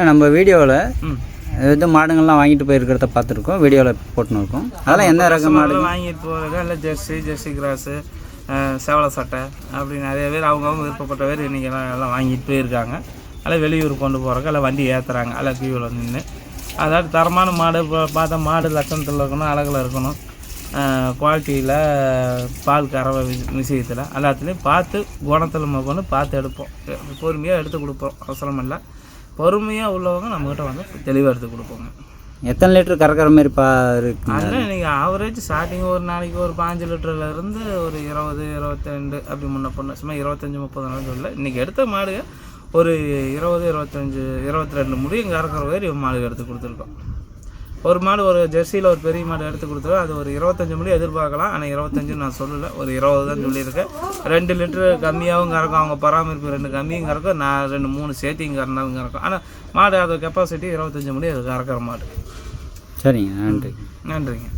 நம்ம வீடியோவில் இது மாடுங்கள்லாம் வாங்கிட்டு போயிருக்கிறத பார்த்துருக்கோம். வீடியோவில் போட்டுன்னு இருக்கோம் அதெல்லாம் எந்த ரக மாடு வாங்கிட்டு போகிறாங்க இல்லை ஜெர்சி ஜெர்சி கிராஸு செவலை சட்டை அப்படி நிறைய பேர் அவங்கவுங்க விருப்பப்பட்ட பேர் இன்றைக்கி எல்லாம் எல்லாம் வாங்கிட்டு போயிருக்காங்க. அதில் வெளியூர் கொண்டு போகிறக்கு அதில் வண்டி ஏற்றுறாங்க அதில் கியூவில் நின்று அதாவது தரமான மாடு இப்போ பார்த்தா மாடு லட்சணத்தில் இருக்கணும் அழகில் இருக்கணும். குவாலிட்டியில் பால் கறவை விஷ- விஷயத்தில். எல்லாத்துலேயும் பார்த்து குணத்தில் கொண்டு பார்த்து எடுப்போம். பொறுமையாக எடுத்து கொடுப்போம். அவசரம் இல்லை பொறுமையாக உள்ளவங்க நம்மக்கிட்ட வந்து தெளிவாக எடுத்து கொடுப்போங்க. எத்தனை லிட்டர் கறக்கிற மாதிரி பா இருக்கு? அதில் இன்றைக்கி ஆவரேஜ் ஸ்டார்டிங் ஒரு நாளைக்கு ஒரு பாஞ்சு லிட்டர்ல இருந்து ஒரு இருபது இருபத்திரெண்டு அப்படி முன்ன பொண்ணு சும்மா இருபத்தஞ்சி முப்பது நாள் இல்லை இன்றைக்கி எடுத்த மாடு ஒரு இருபது இருபத்தஞ்சி இருபத்தி ரெண்டு முடி இங்கே இறக்குற வரை மாடு எடுத்து கொடுத்துருக்கோம். ஒரு மாடு ஒரு ஜெர்சியில் ஒரு பெரிய மாடு எடுத்து கொடுத்துருவோம் அது ஒரு இருபத்தஞ்சி முடி எதிர்பார்க்கலாம். ஆனால் இருபத்தஞ்சு நான் சொல்லலை. ஒரு இருபது தான் சொல்லியிருக்கேன். ரெண்டு லிட்டரு கம்மியாகவும் கறக்கும். அவங்க பராமரிப்பு ரெண்டு கம்மியும் கறக்கும். நான் ரெண்டு மூணு சேர்த்தியும் கறந்தாலும் கறக்கும். ஆனால் மாடு அது கெப்பாசிட்டி இருபத்தஞ்சி முடி அது கறக்கிற மாடு. சரிங்க. நன்றி நன்றிங்க.